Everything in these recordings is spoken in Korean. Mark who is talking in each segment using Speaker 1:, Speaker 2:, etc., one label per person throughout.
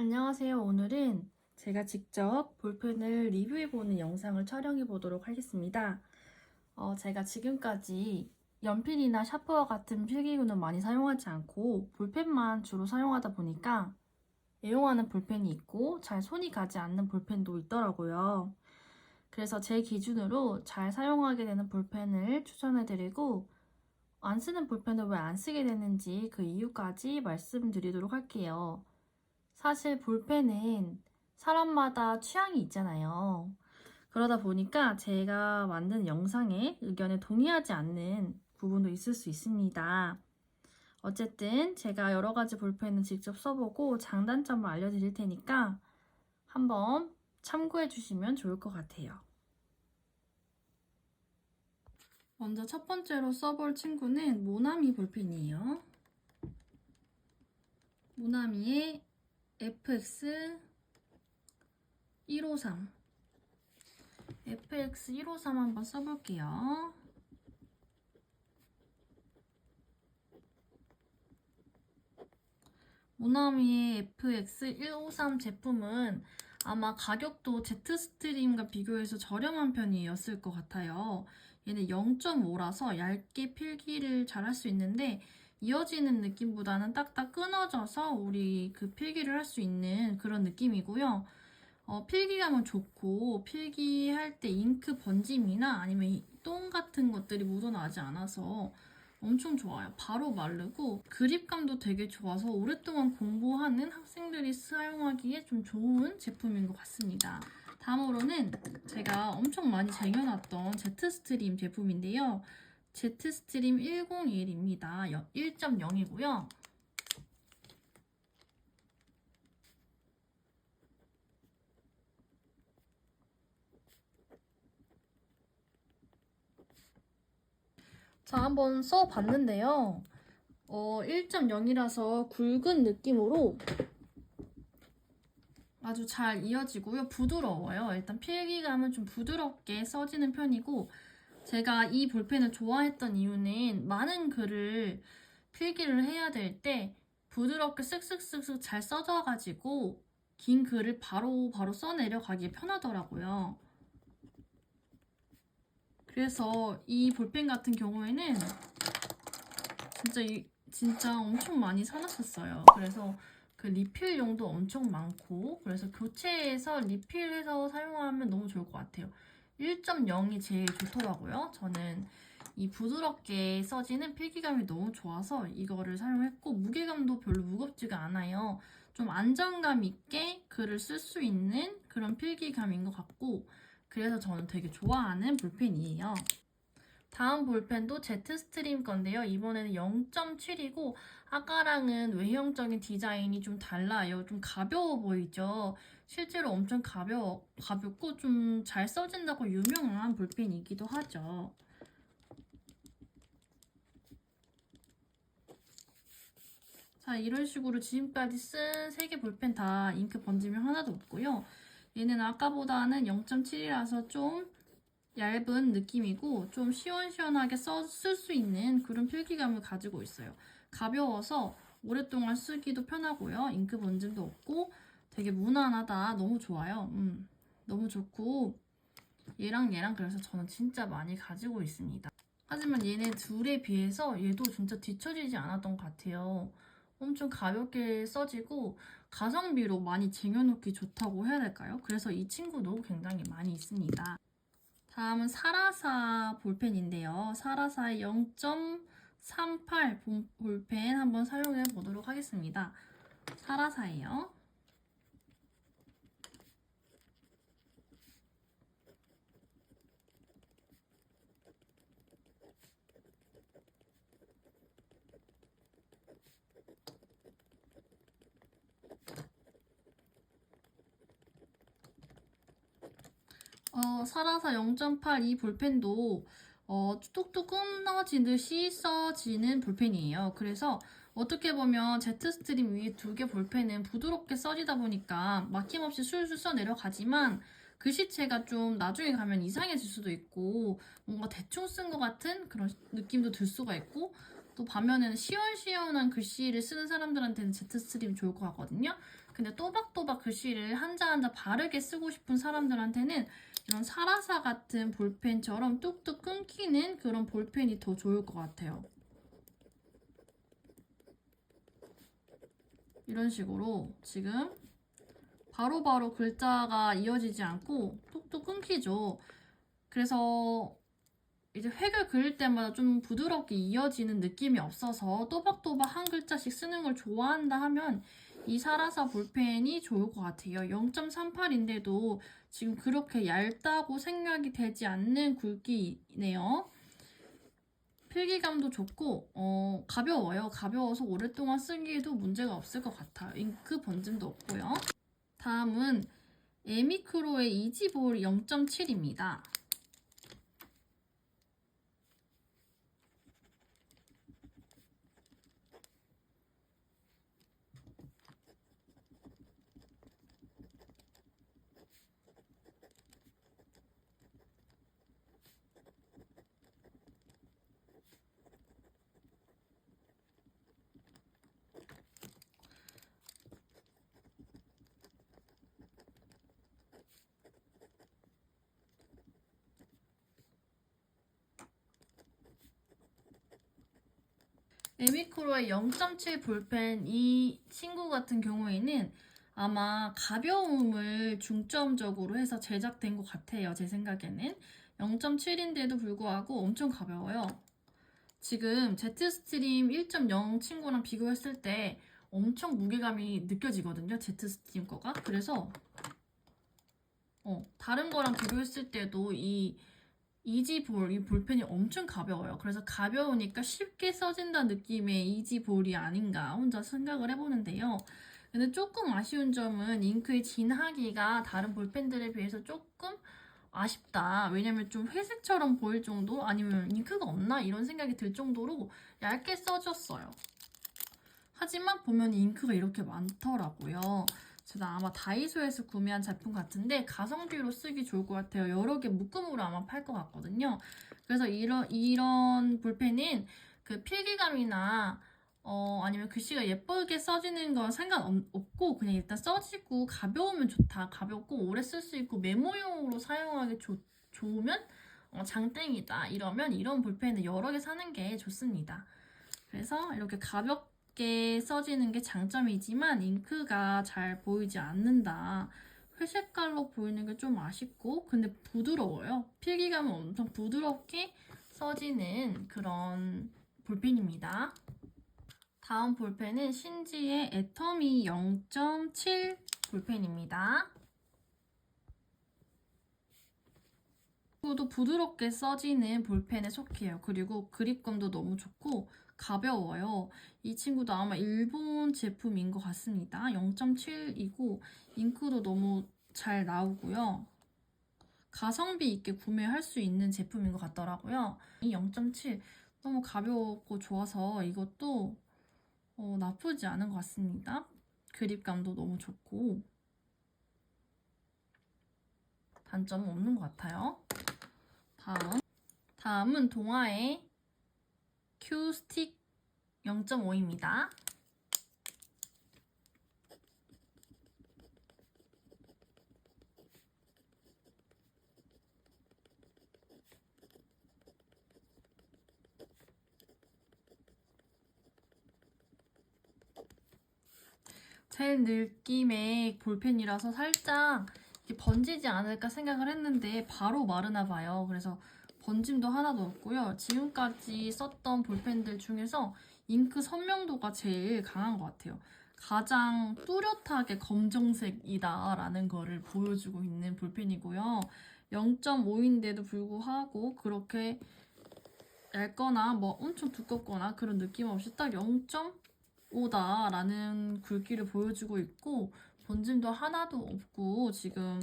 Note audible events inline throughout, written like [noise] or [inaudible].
Speaker 1: 안녕하세요. 오늘은 제가 직접 볼펜을 리뷰해보는 영상을 촬영해 보도록 하겠습니다. 어, 제가 지금까지 연필이나 샤프와 같은 필기구는 많이 사용하지 않고 볼펜만 주로 사용하다 보니까 애용하는 볼펜이 있고 잘 손이 가지 않는 볼펜도 있더라고요. 그래서 제 기준으로 잘 사용하게 되는 볼펜을 추천해드리고 안 쓰는 볼펜을 왜 안 쓰게 되는지 그 이유까지 말씀드리도록 할게요. 사실 볼펜은 사람마다 취향이 있잖아요. 그러다 보니까 제가 만든 영상에 의견에 동의하지 않는 부분도 있을 수 있습니다. 어쨌든 제가 여러 가지 볼펜을 직접 써보고 장단점을 알려드릴 테니까 한번 참고해 주시면 좋을 것 같아요. 먼저 첫 번째로 써볼 친구는 모나미 볼펜이에요. 모나미의 FX 153 FX 153 한번 써볼게요. 모나미의 FX 153 제품은 아마 가격도 제트스트림과 비교해서 저렴한 편이었을 것 같아요. 얘는 0.5라서 얇게 필기를 잘 할 수 있는데 이어지는 느낌보다는 딱딱 끊어져서 우리 그 필기를 할 수 있는 그런 느낌이고요. 어, 필기감은 좋고 필기할 때 잉크 번짐이나 아니면 이똥 같은 것들이 묻어나지 않아서 엄청 좋아요. 바로 마르고 그립감도 되게 좋아서 오랫동안 공부하는 학생들이 사용하기에 좀 좋은 제품인 것 같습니다. 다음으로는 제가 엄청 많이 쟁여놨던 제트스트림 제품인데요. 제트스트림 101입니다. 1.0이고요. 자, 한번 써봤는데요. 어, 1.0이라서 굵은 느낌으로 아주 잘 이어지고요. 부드러워요. 일단 필기감은 좀 부드럽게 써지는 편이고, 제가 이 볼펜을 좋아했던 이유는 많은 글을 필기를 해야 될 때 부드럽게 쓱쓱쓱쓱 잘 써져가지고 긴 글을 바로 바로 써내려가기에 편하더라고요. 그래서 이 볼펜 같은 경우에는 진짜 이, 진짜 엄청 많이 사놨었어요. 그래서 그 리필용도 엄청 많고 그래서 교체해서 리필해서 사용하면 너무 좋을 것 같아요. 1.0이 제일 좋더라고요. 저는 이 부드럽게 써지는 필기감이 너무 좋아서 이거를 사용했고 무게감도 별로 무겁지가 않아요. 좀 안정감 있게 글을 쓸 수 있는 그런 필기감인 것 같고 그래서 저는 되게 좋아하는 볼펜이에요. 다음 볼펜도 제트스트림 건데요. 이번에는 0.7이고 아까랑은 외형적인 디자인이 좀 달라요. 좀 가벼워 보이죠? 실제로 엄청 가벼워, 가볍고 좀 잘 써진다고 유명한 볼펜이기도 하죠. 자, 이런 식으로 지금까지 쓴 세 개 볼펜 다 잉크 번짐이 하나도 없고요. 얘는 아까보다는 0.7이라서 좀 얇은 느낌이고 좀 시원시원하게 쓸 수 있는 그런 필기감을 가지고 있어요. 가벼워서 오랫동안 쓰기도 편하고요. 잉크 번짐도 없고 되게 무난하다. 너무 좋아요. 음, 너무 좋고 얘랑 얘랑 그래서 저는 진짜 많이 가지고 있습니다. 하지만 얘네 둘에 비해서 얘도 진짜 뒤처지지 않았던 것 같아요. 엄청 가볍게 써지고 가성비로 많이 쟁여놓기 좋다고 해야 될까요? 그래서 이 친구도 굉장히 많이 있습니다. 다음은 사라사 볼펜인데요. 사라사의 0.38 볼펜 한번 사용해 보도록 하겠습니다. 사라사예요. 어, 사라사 0.8 이 볼펜도 어, 뚝뚝 끊어지듯이 써지는 볼펜이에요. 그래서 어떻게 보면 제트스트림 위에 두 개 볼펜은 부드럽게 써지다 보니까 막힘없이 술술 써 내려가지만 글씨체가 좀 나중에 가면 이상해질 수도 있고 뭔가 대충 쓴 것 같은 그런 느낌도 들 수가 있고 또 반면에는 시원시원한 글씨를 쓰는 사람들한테는 제트스트림 좋을 것 같거든요. 근데 또박또박 글씨를 한자 한자 바르게 쓰고 싶은 사람들한테는 이런 사라사 같은 볼펜처럼 뚝뚝 끊기는 그런 볼펜이 더 좋을 것 같아요. 이런 식으로 지금 바로바로 글자가 이어지지 않고 뚝뚝 끊기죠. 그래서 이제 획을 그릴 때마다 좀 부드럽게 이어지는 느낌이 없어서 또박또박 한 글자씩 쓰는 걸 좋아한다 하면 이 사라사 볼펜이 좋을 것 같아요. 0.38인데도 지금 그렇게 얇다고 생각이 되지 않는 굵기네요. 필기감도 좋고 어, 가벼워요. 가벼워서 오랫동안 쓰기에도 문제가 없을 것 같아요. 잉크 번짐도 없고요. 다음은 에미크로의 이지볼 0.7입니다. 에미크로의 0.7 볼펜 이 친구 같은 경우에는 아마 가벼움을 중점적으로 해서 제작된 것 같아요. 제 생각에는 0.7인데도 불구하고 엄청 가벼워요. 지금 제트스트림 1.0 친구랑 비교했을 때 엄청 무게감이 느껴지거든요. 제트스트림 거가. 그래서 어, 다른 거랑 비교했을 때도 이 이지볼, 이 볼펜이 엄청 가벼워요. 그래서 가벼우니까 쉽게 써진다는 느낌의 이지볼이 아닌가 혼자 생각을 해보는데요. 근데 조금 아쉬운 점은 잉크의 진하기가 다른 볼펜들에 비해서 조금 아쉽다. 왜냐면 좀 회색처럼 보일 정도? 아니면 잉크가 없나? 이런 생각이 들 정도로 얇게 써졌어요. 하지만 보면 잉크가 이렇게 많더라고요. 제가 아마 다이소에서 구매한 제품 같은데 가성비로 쓰기 좋을 것 같아요. 여러 개 묶음으로 아마 팔 것 같거든요. 그래서 이런 이런 볼펜은 그 필기감이나 어 아니면 글씨가 예쁘게 써지는 건 상관없고 그냥 일단 써지고 가벼우면 좋다. 가볍고 오래 쓸 수 있고 메모용으로 사용하기 좋, 좋으면 어, 장땡이다. 이러면 이런 볼펜을 여러 개 사는 게 좋습니다. 그래서 이렇게 가볍 얇게 써지는 게 장점이지만 잉크가 잘 보이지 않는다. 회색깔로 보이는 게 좀 아쉽고 근데 부드러워요. 필기감은 엄청 부드럽게 써지는 그런 볼펜입니다. 다음 볼펜은 신지의 애터미 0.7 볼펜입니다. 도 부드럽게 써지는 볼펜에 속해요. 그리고 그립감도 너무 좋고 가벼워요. 이 친구도 아마 일본 제품인 것 같습니다. 0.7이고 잉크도 너무 잘 나오고요. 가성비 있게 구매할 수 있는 제품인 것 같더라고요. 이 0.7 너무 가볍고 좋아서 이것도 어, 나쁘지 않은 것 같습니다. 그립감도 너무 좋고 단점은 없는 것 같아요. 다음 다음은 동아의 큐 스틱 0.5입니다. 젤 느낌의 볼펜이라서 살짝 번지지 않을까 생각을 했는데 바로 마르나 봐요. 그래서 번짐도 하나도 없고요. 지금까지 썼던 볼펜들 중에서 잉크 선명도가 제일 강한 것 같아요. 가장 뚜렷하게 검정색이다라는 거를 보여주고 있는 볼펜이고요. 0.5인데도 불구하고 그렇게 얇거나 뭐 엄청 두껍거나 그런 느낌 없이 딱 0.5다라는 굵기를 보여주고 있고 번짐도 하나도 없고 지금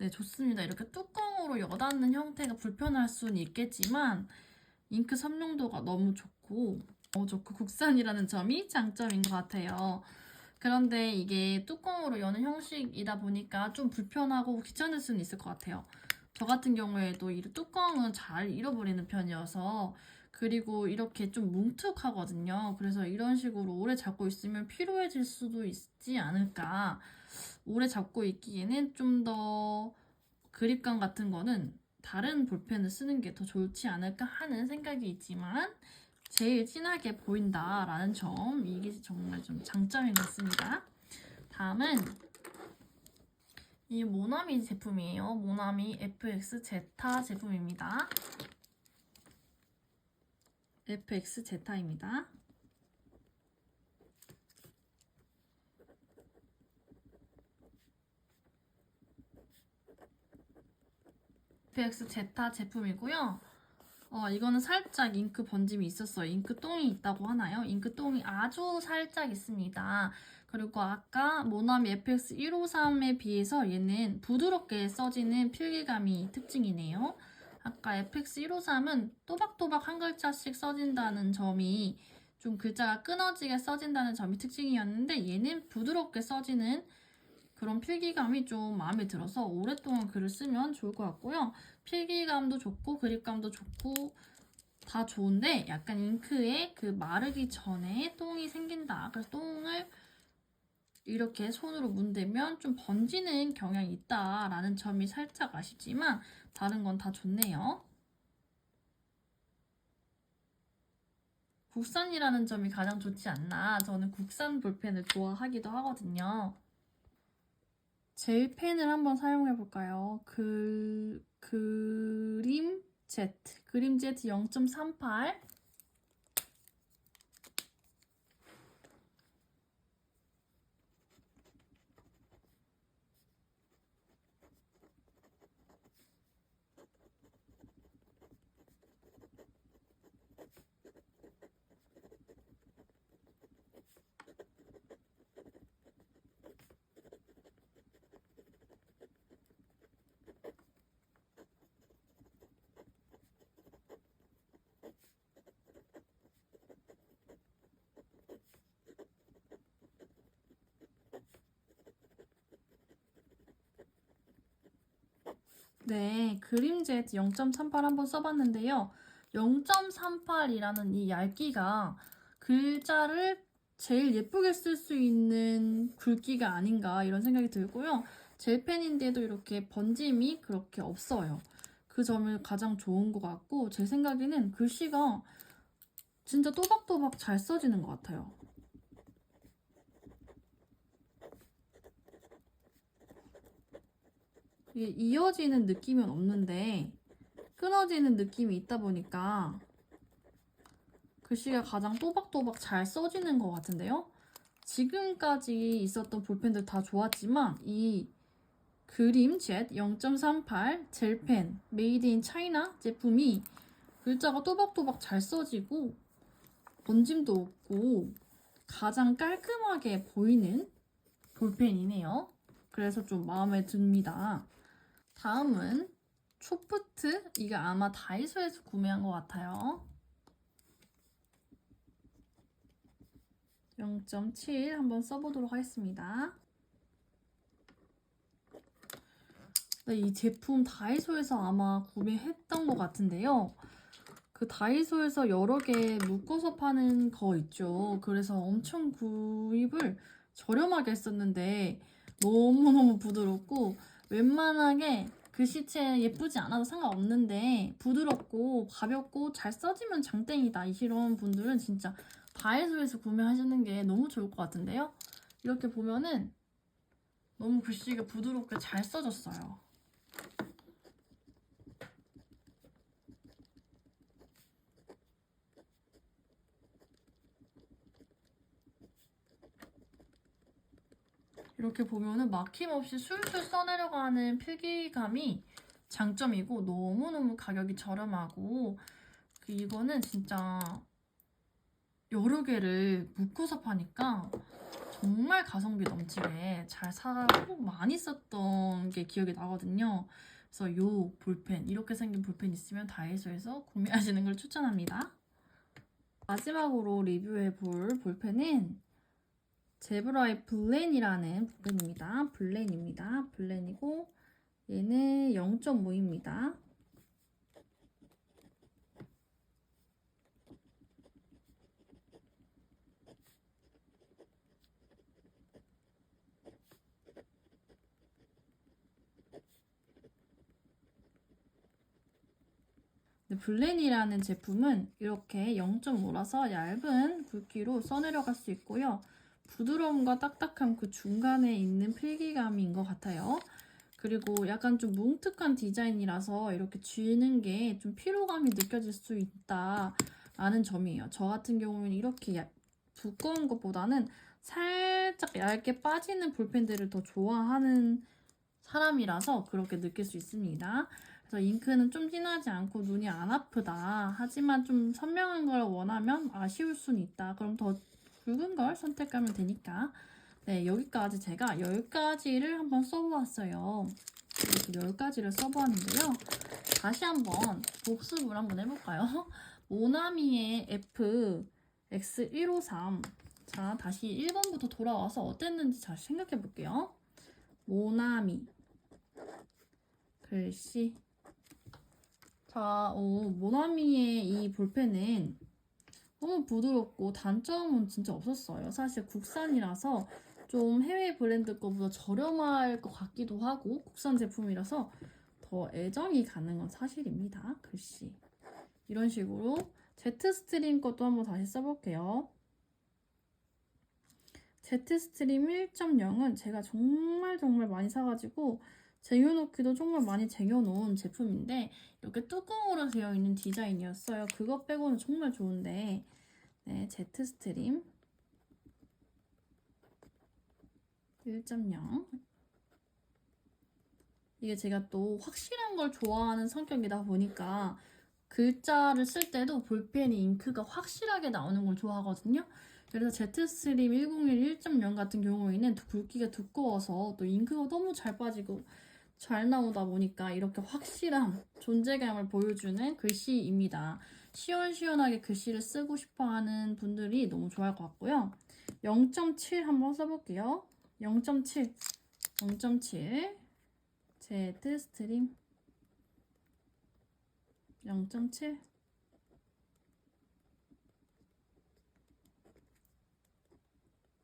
Speaker 1: 네, 좋습니다. 이렇게 뚜껑으로 여닫는 형태가 불편할 수는 있겠지만 잉크 선명도가 너무 좋고 어, 좋고 국산이라는 점이 장점인 것 같아요. 그런데 이게 뚜껑으로 여는 형식이다 보니까 좀 불편하고 귀찮을 수는 있을 것 같아요. 저 같은 경우에도 이 뚜껑은 잘 잃어버리는 편이어서 그리고 이렇게 좀 뭉툭하거든요. 그래서 이런 식으로 오래 잡고 있으면 피로해질 수도 있지 않을까. 오래 잡고 있기에는 좀 더 그립감 같은 거는 다른 볼펜을 쓰는 게 더 좋지 않을까 하는 생각이 있지만 제일 진하게 보인다라는 점 이게 정말 좀 장점인 것 같습니다. 다음은 이 모나미 제품이에요. 모나미 FX 제타 제품입니다. FX 제타입니다. FX 제타 제품이고요. 어, 이거는 살짝 잉크 번짐이 있었어요. 잉크 똥이 있다고 하나요? 잉크 똥이 아주 살짝 있습니다. 그리고 아까 모나미 FX 153에 비해서 얘는 부드럽게 써지는 필기감이 특징이네요. 아까 FX 153은 또박또박 한 글자씩 써진다는 점이 좀 글자가 끊어지게 써진다는 점이 특징이었는데 얘는 부드럽게 써지는 그런 필기감이 좀 마음에 들어서 오랫동안 글을 쓰면 좋을 것 같고요. 필기감도 좋고 그립감도 좋고 다 좋은데 약간 잉크에 그 마르기 전에 똥이 생긴다. 그래서 똥을 이렇게 손으로 문대면 좀 번지는 경향이 있다라는 점이 살짝 아쉽지만 다른 건 다 좋네요. 국산이라는 점이 가장 좋지 않나. 저는 국산 볼펜을 좋아하기도 하거든요. 젤 펜을 한번 사용해 볼까요? 그 그림 Z 그림 Z 0.38 네, 그림젯 0.38 한번 써봤는데요. 0.38이라는 이 얇기가 글자를 제일 예쁘게 쓸 수 있는 굵기가 아닌가 이런 생각이 들고요. 젤펜인데도 이렇게 번짐이 그렇게 없어요. 그 점이 가장 좋은 것 같고 제 생각에는 글씨가 진짜 또박또박 잘 써지는 것 같아요. 이게 이어지는 느낌은 없는데 끊어지는 느낌이 있다 보니까 글씨가 가장 또박또박 잘 써지는 것 같은데요. 지금까지 있었던 볼펜들 다 좋았지만 이 그림 젯 0.38 젤펜 메이드 인 차이나 제품이 글자가 또박또박 잘 써지고 번짐도 없고 가장 깔끔하게 보이는 볼펜이네요. 그래서 좀 마음에 듭니다. 다음은 초프트 이게 아마 다이소에서 구매한 것 같아요. 0.7 한번 써보도록 하겠습니다. 네, 이 제품 다이소에서 아마 구매했던 것 같은데요. 그 다이소에서 여러 개 묶어서 파는 거 있죠. 그래서 엄청 구입을 저렴하게 했었는데 너무너무 부드럽고 웬만하게 글씨체 예쁘지 않아도 상관없는데 부드럽고 가볍고 잘 써지면 장땡이다 이런 분들은 진짜 다이소에서 구매하시는 게 너무 좋을 것 같은데요. 이렇게 보면은 너무 글씨가 부드럽게 잘 써졌어요. 이렇게 보면은 막힘없이 술술 써내려가는 필기감이 장점이고 너무너무 가격이 저렴하고 그 이거는 진짜 여러 개를 묶어서 파니까 정말 가성비 넘치게 잘 사고 많이 썼던 게 기억이 나거든요. 그래서 요 볼펜 이렇게 생긴 볼펜 있으면 다이소에서 구매하시는 걸 추천합니다. 마지막으로 리뷰해 볼 볼펜은 제브라의 블렌이라는 부분입니다. 블렌입니다. 블렌이고 얘는 0.5입니다. 블렌이라는 제품은 이렇게 0.5라서 얇은 굵기로 써내려갈 수 있고요. 부드러움과 딱딱함 그 중간에 있는 필기감인 것 같아요. 그리고 약간 좀 뭉툭한 디자인이라서 이렇게 쥐는 게 좀 피로감이 느껴질 수 있다라는 점이에요. 저 같은 경우에는 이렇게 얇- 두꺼운 것보다는 살짝 얇게 빠지는 볼펜들을 더 좋아하는 사람이라서 그렇게 느낄 수 있습니다. 그래서 잉크는 좀 진하지 않고 눈이 안 아프다. 하지만 좀 선명한 걸 원하면 아쉬울 수는 있다. 그럼 더 굵은 걸 선택하면 되니까. 네, 여기까지 제가 10가지를 한번 써보았어요. 이렇게 10가지를 써보았는데요. 다시 한번 복습을 한번 해볼까요? [laughs] 모나미의 F X153. 자, 다시 1번부터 돌아와서 어땠는지 다시 생각해 볼게요. 모나미. 글씨. 자, 어, 모나미의 이 볼펜은 너무 부드럽고 단점은 진짜 없었어요. 사실 국산이라서 좀 해외 브랜드 거보다 저렴할 것 같기도 하고 국산 제품이라서 더 애정이 가는 건 사실입니다. 글씨. 이런 식으로 제트스트림 것도 한번 다시 써볼게요. 제트스트림 1.0은 제가 정말 정말 많이 사가지고 쟁여놓기도 정말 많이 쟁여놓은 제품인데 이렇게 뚜껑으로 되어 있는 디자인이었어요. 그거 빼고는 정말 좋은데 네, 제트스트림 1.0 이게 제가 또 확실한 걸 좋아하는 성격이다 보니까 글자를 쓸 때도 볼펜이 잉크가 확실하게 나오는 걸 좋아하거든요. 그래서 제트스트림 101 1.0 같은 경우에는 굵기가 두꺼워서 또 잉크가 너무 잘 빠지고 잘 나오다 보니까 이렇게 확실한 [laughs] 존재감을 보여주는 글씨입니다. 시원시원하게 글씨를 쓰고 싶어 하는 분들이 너무 좋아할 것 같고요. 0.7 한번 써볼게요. 0.7. 0.7. 제트 스트림 0.7.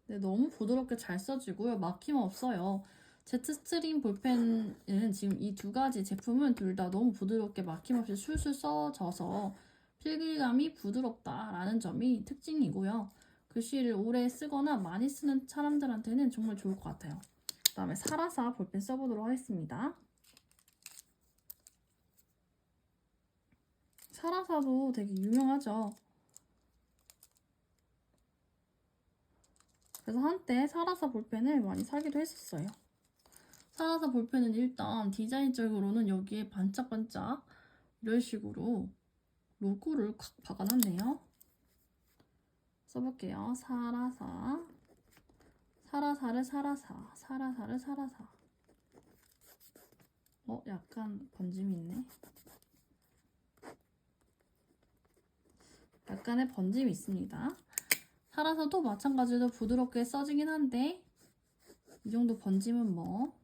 Speaker 1: 네, 너무 부드럽게 잘 써지고요. 막힘 없어요. 제트 스트림 볼펜은 지금 이 두 가지 제품은 둘 다 너무 부드럽게 막힘없이 술술 써져서 필기감이 부드럽다라는 점이 특징이고요. 글씨를 오래 쓰거나 많이 쓰는 사람들한테는 정말 좋을 것 같아요. 그 다음에 사라사 볼펜 써보도록 하겠습니다. 사라사도 되게 유명하죠. 그래서 한때 사라사 볼펜을 많이 사기도 했었어요. 사라사 볼펜은 일단 디자인적으로는 여기에 반짝반짝 이런 식으로 로고를 콱 박아놨네요. 써볼게요. 사라사 사라사를 사라사 사라사를 사라사 어? 약간 번짐이 있네. 약간의 번짐이 있습니다. 사라사도 마찬가지로 부드럽게 써지긴 한데 이 정도 번짐은 뭐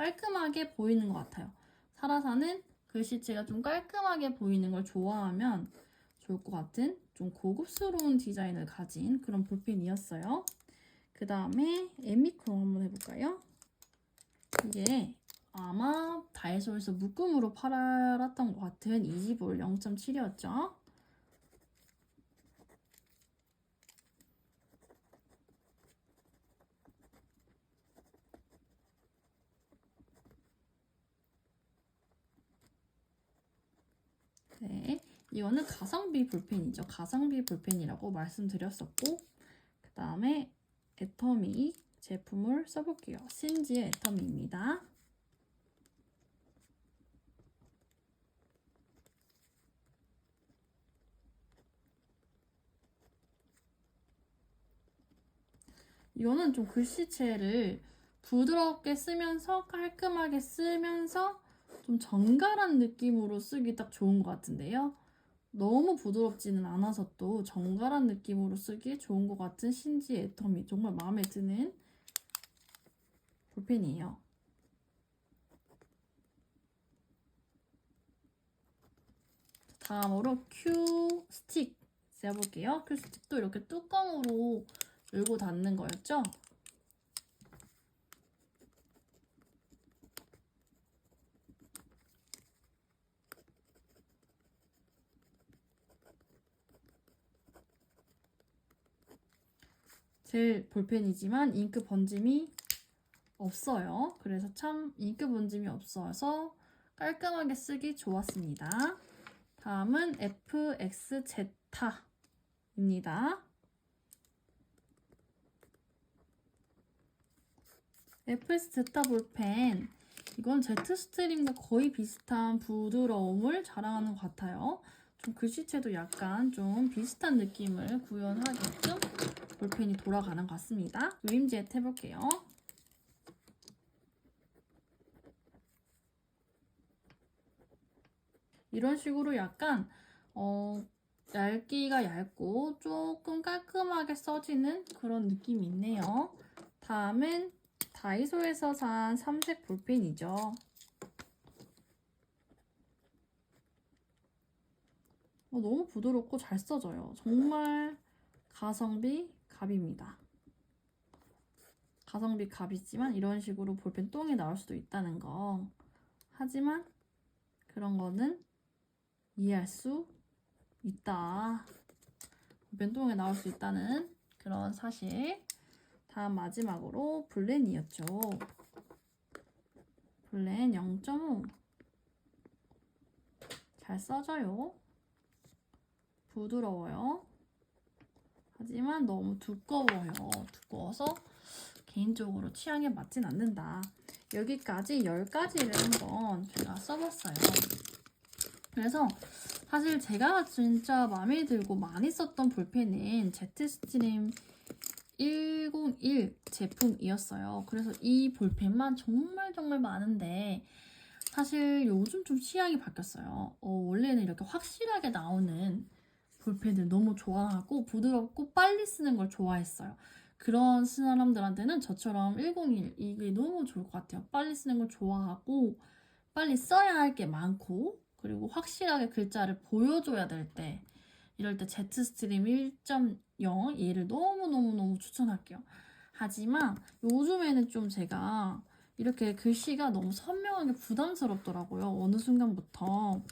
Speaker 1: 깔끔하게 보이는 것 같아요. 사라사는 글씨체가 좀 깔끔하게 보이는 걸 좋아하면 좋을 것 같은 좀 고급스러운 디자인을 가진 그런 볼펜이었어요. 그 다음에 에미크롬 한번 해볼까요? 이게 아마 다이소에서 묶음으로 팔았던 것 같은 이지볼 0.7이었죠. 네, 이거는 가성비 볼펜이죠. 가성비 볼펜이라고 말씀드렸었고, 그 다음에 애터미 제품을 써볼게요. 신지의 애터미입니다. 이거는 좀 글씨체를 부드럽게 쓰면서 깔끔하게 쓰면서 좀 정갈한 느낌으로 쓰기 딱 좋은 것 같은데요. 너무 부드럽지는 않아서 또 정갈한 느낌으로 쓰기 좋은 것 같은 신지 애터미 정말 마음에 드는 볼펜이에요. 다음으로 큐 스틱 써볼게요. 큐 스틱도 이렇게 뚜껑으로 열고 닫는 거였죠? 젤 볼펜이지만 잉크 번짐이 없어요. 그래서 참 잉크 번짐이 없어서 깔끔하게 쓰기 좋았습니다. 다음은 FXZ입니다. FSZ 볼펜 이건 Z 스트림과 거의 비슷한 부드러움을 자랑하는 것 같아요. 좀 글씨체도 약간 좀 비슷한 느낌을 구현하게끔 볼펜이 돌아가는 것 같습니다. 유임젯 해볼게요. 이런 식으로 약간 어, 얇기가 얇고 조금 깔끔하게 써지는 그런 느낌이 있네요. 다음은 다이소에서 산 삼색 볼펜이죠. 너무 부드럽고 잘 써져요. 정말 가성비 갑입니다. 가성비 갑이지만 이런 식으로 볼펜 똥이 나올 수도 있다는 거. 하지만 그런 거는 이해할 수 있다. 볼펜 똥이 나올 수 있다는 그런 사실. 다음 마지막으로 블렌이었죠. 블렌 0.5. 잘 써져요. 부드러워요. 하지만 너무 두꺼워요. 두꺼워서 개인적으로 취향에 맞진 않는다. 여기까지 10가지를 한번 제가 써봤어요. 그래서 사실 제가 진짜 마음에 들고 많이 썼던 볼펜은 제트스트림 101 제품이었어요. 그래서 이 볼펜만 정말 정말 많은데 사실 요즘 좀 취향이 바뀌었어요. 어, 원래는 이렇게 확실하게 나오는 볼펜을 너무 좋아하고 부드럽고 빨리 쓰는 걸 좋아했어요. 그런 사람들한테는 저처럼 101 이게 너무 좋을 것 같아요. 빨리 쓰는 걸 좋아하고 빨리 써야 할 게 많고 그리고 확실하게 글자를 보여줘야 될 때 이럴 때 제트스트림 1.0 얘를 너무너무너무 추천할게요. 하지만 요즘에는 좀 제가 이렇게 글씨가 너무 선명하게 부담스럽더라고요. 어느 순간부터.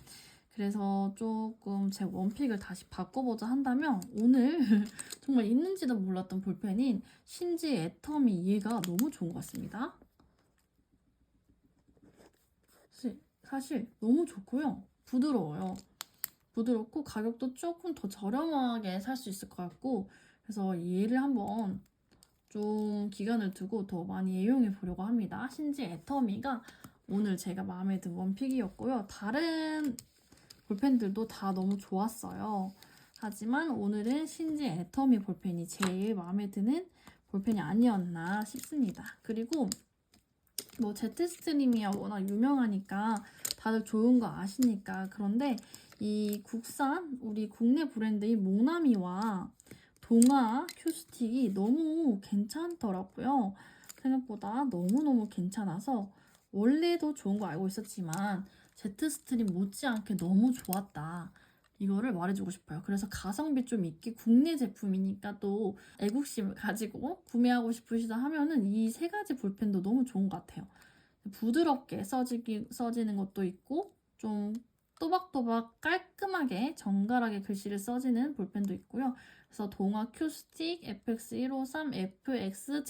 Speaker 1: 그래서 조금 제 원픽을 다시 바꿔보자 한다면 오늘 [laughs] 정말 있는지도 몰랐던 볼펜인 신지 애터미 얘가 너무 좋은 것 같습니다. 사실, 너무 좋고요. 부드러워요. 부드럽고 가격도 조금 더 저렴하게 살 수 있을 것 같고 그래서 얘를 한번 좀 기간을 두고 더 많이 애용해 보려고 합니다. 신지 애터미가 오늘 제가 마음에 든 원픽이었고요. 다른 볼펜들도 다 너무 좋았어요. 하지만 오늘은 신지 애터미 볼펜이 제일 마음에 드는 볼펜이 아니었나 싶습니다. 그리고 뭐 제트스트림이야 워낙 유명하니까 다들 좋은 거 아시니까 그런데 이 국산 우리 국내 브랜드인 모나미와 동아 큐스틱이 너무 괜찮더라고요. 생각보다 너무너무 괜찮아서 원래도 좋은 거 알고 있었지만 제트스트림 못지않게 너무 좋았다. 이거를 말해주고 싶어요. 그래서 가성비 좀 있게 국내 제품이니까 또 애국심을 [laughs] 가지고 구매하고 싶으시다 하면은 이 세 가지 볼펜도 너무 좋은 것 같아요. 부드럽게 써지기, 써지는 것도 있고 좀 또박또박 깔끔하게 정갈하게 글씨를 써지는 볼펜도 있고요. 그래서 동아 큐스틱, FX153, FXZ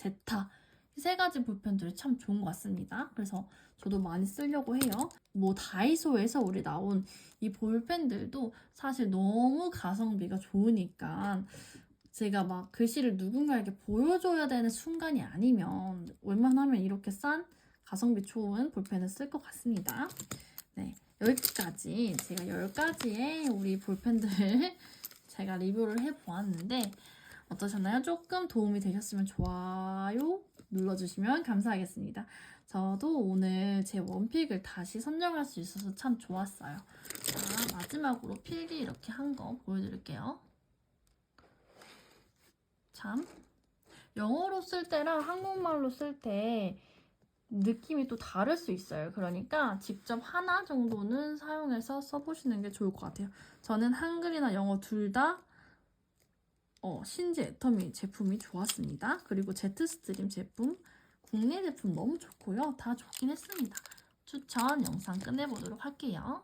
Speaker 1: 이세 가지 볼펜들이 참 좋은 것 같습니다. 그래서 저도 많이 쓰려고 해요. 뭐 다이소에서 우리 나온 이 볼펜들도 사실 너무 가성비가 좋으니까 제가 막 글씨를 누군가에게 보여줘야 되는 순간이 아니면 웬만하면 이렇게 싼 가성비 좋은 볼펜을 쓸 것 같습니다. 네, 여기까지 제가 10가지의 우리 볼펜들 [laughs] 제가 리뷰를 해보았는데 어떠셨나요? 조금 도움이 되셨으면 좋아요 눌러주시면 감사하겠습니다. 저도 오늘 제 원픽을 다시 선정할 수 있어서 참 좋았어요. 자, 마지막으로 필기 이렇게 한 거 보여드릴게요. 참, 영어로 쓸 때랑 한국말로 쓸 때 느낌이 또 다를 수 있어요. 그러니까 직접 하나 정도는 사용해서 써보시는 게 좋을 것 같아요. 저는 한글이나 영어 둘 다 어, 신지 애터미 제품이 좋았습니다. 그리고 제트스트림 제품, 국내 제품 너무 좋고요. 다 좋긴 했습니다. 추천 영상 끝내보도록 할게요.